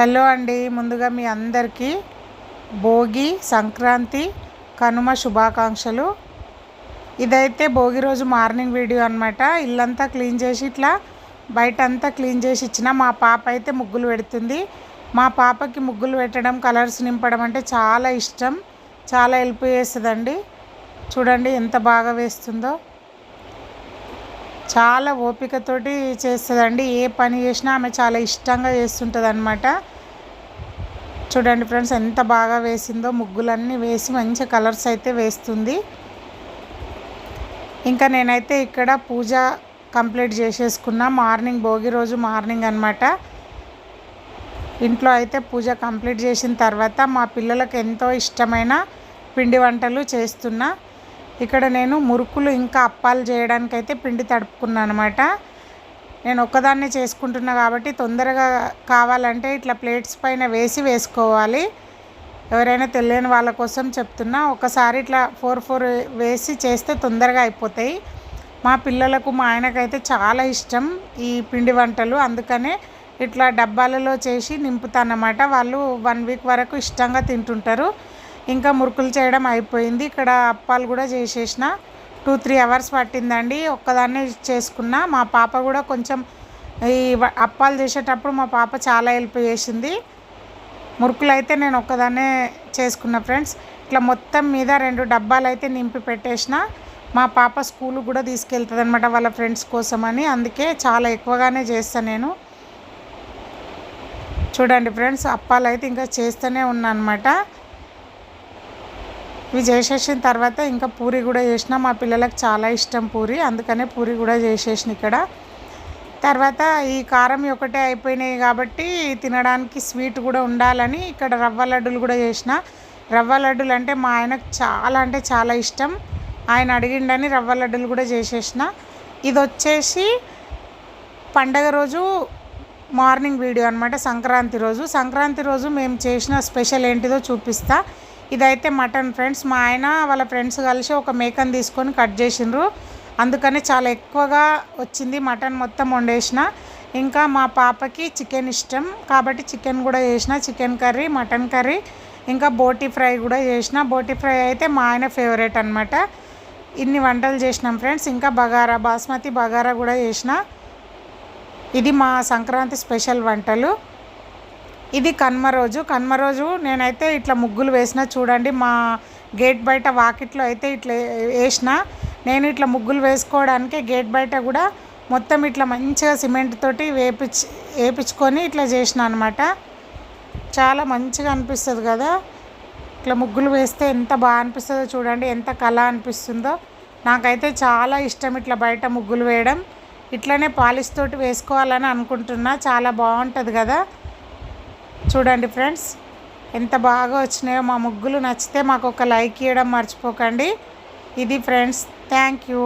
Hello అండి. ముందుగా మీ అందరికీ భోగి సంక్రాంతి కనుమ శుభాకాంక్షలు. ఇదైతే భోగి రోజు మార్నింగ్ వీడియో అనమాట ఇల్లంతా క్లీన్ చేసి ఇట్లా బయట అంతా క్లీన్ చేసి ఇచ్చిన. మా పాప అయితే ముగ్గులు పెడుతుంది. మా పాపకి ముగ్గులు పెట్టడం కలర్స్ నింపడం అంటే చాలా ఇష్టం. చాలా హెల్ప్ చేస్తుందండి. చూడండి ఎంత బాగా వేస్తుందో. చాలా ఓపికతోటి చేస్తుందండి. ఏ పని చేసినా ఆమె చాలా ఇష్టంగా చేస్తుంటుంది అనమాట చూడండి ఫ్రెండ్స్ ఎంత బాగా వేసిందో. ముగ్గులన్నీ వేసి మంచి కలర్స్ అయితే వేస్తుంది. ఇంకా నేనైతే ఇక్కడ పూజ కంప్లీట్ చేసేసుకున్నా. మార్నింగ్ భోగి రోజు మార్నింగ్ అనమాట ఇంట్లో అయితే పూజ కంప్లీట్ చేసిన తర్వాత మా పిల్లలకు ఎంతో ఇష్టమైన పిండి వంటలు చేస్తున్నా. ఇక్కడ నేను మురుకులు ఇంకా అప్పాలు చేయడానికి అయితే పిండి తడుపుకున్నాను అనమాట నేను ఒక్కదాన్నే చేసుకుంటున్నా కాబట్టి తొందరగా కావాలంటే ఇట్లా ప్లేట్స్ పైన వేసి వేసుకోవాలి. ఎవరైనా తెలియని వాళ్ళ కోసం చెప్తున్నా ఒకసారి ఇట్లా ఫోర్ ఫోర్ వేసి చేస్తే తొందరగా అయిపోతాయి. మా పిల్లలకు మా ఆయనకైతే చాలా ఇష్టం ఈ పిండి వంటలు. అందుకనే ఇట్లా డబ్బాలలో చేసి నింపుతానమాట. వాళ్ళు వన్ వీక్ వరకు ఇష్టంగా తింటుంటారు. ఇంకా మురుకులు చేయడం అయిపోయింది. ఇక్కడ అప్పాలు కూడా చేసేసిన. టూ త్రీ అవర్స్ పట్టిందండి. ఒక్కదాన్నే చేసుకున్న. మా పాప కూడా కొంచెం ఈ అప్పాలు చేసేటప్పుడు మా పాప చాలా హెల్ప్ చేసింది. మురుకులు అయితే నేను ఒక్కదాన్నే చేసుకున్న ఫ్రెండ్స్. ఇట్లా మొత్తం మీద రెండు డబ్బాలు అయితే నింపి పెట్టేసిన. మా పాప స్కూల్ కూడా తీసుకెళ్తుంది అనమాట వాళ్ళ ఫ్రెండ్స్ కోసమని. అందుకే చాలా ఎక్కువగానే చేస్తాను నేను. చూడండి ఫ్రెండ్స్ అప్పాలు అయితే ఇంకా చేస్తూనే ఉన్నా అనమాట ఇవి చేసేసిన తర్వాత ఇంకా పూరి కూడా చేసిన మా పిల్లలకు చాలా ఇష్టం పూరి అందుకనే పూరి కూడా చేసేసిన ఇక్కడ. తర్వాత ఈ కారం ఒకటే అయిపోయినాయి కాబట్టి తినడానికి స్వీట్ కూడా ఉండాలని ఇక్కడ రవ్వ లడ్డులు కూడా చేసిన. రవ్వ లడ్డులు అంటే మా ఆయనకు చాలా అంటే చాలా ఇష్టం. ఆయన అడిగిండని రవ్వ లడ్డులు కూడా చేసేసిన. ఇది వచ్చేసి పండగ రోజు మార్నింగ్ వీడియో అనమాట సంక్రాంతి రోజు. సంక్రాంతి రోజు మేము చేసిన స్పెషల్ ఏంటిదో చూపిస్తా. ఇదైతే మటన్ ఫ్రెండ్స్. మా ఆయన వాళ్ళ ఫ్రెండ్స్ కలిసి ఒక మేకను తీసుకొని కట్ చేసిండ్రు. అందుకనే చాలా ఎక్కువగా వచ్చింది మటన్ మొత్తం వండేసిన. ఇంకా మా పాపకి చికెన్ ఇష్టం. కాబట్టి చికెన్ కూడా చేసిన. చికెన్ కర్రీ మటన్ కర్రీ ఇంకా బోటి ఫ్రై కూడా చేసిన. బోటి ఫ్రై అయితే మా ఆయన ఫేవరెట్ అనమాట ఇన్ని వంటలు చేసినాం ఫ్రెండ్స్. ఇంకా బగారా బాస్మతి బగారా కూడా చేసిన. ఇది మా సంక్రాంతి స్పెషల్ వంటలు. ఇది కన్మ రోజు. కన్మ రోజు నేనైతే ఇట్లా ముగ్గులు వేసిన చూడండి మా గేట్ బయట వాకిట్లో అయితే ఇట్లా వేసిన నేను ఇట్లా ముగ్గులు వేసుకోవడానికి గేట్ బయట కూడా మొత్తం ఇట్లా మంచిగా సిమెంట్ తోటి వేపించి వేపించుకొని ఇట్లా చేసిన అనమాట చాలా మంచిగా అనిపిస్తుంది కదా. ఇట్లా ముగ్గులు వేస్తే ఎంత బాగా అనిపిస్తుందో చూడండి ఎంత కళ అనిపిస్తుందో. నాకైతే చాలా ఇష్టం ఇట్లా బయట ముగ్గులు వేయడం. ఇట్లనే పాలిష్ తోటి వేసుకోవాలని అనుకుంటున్నా. చాలా బాగుంటుంది కదా. చూడండి ఫ్రెండ్స్ ఎంత బాగా వచ్చినాయో మా ముగ్గులు నచ్చితే మాకు ఒక లైక్ ఇవ్వడం మర్చిపోకండి. ఇది ఫ్రెండ్స్ థ్యాంక్ యూ.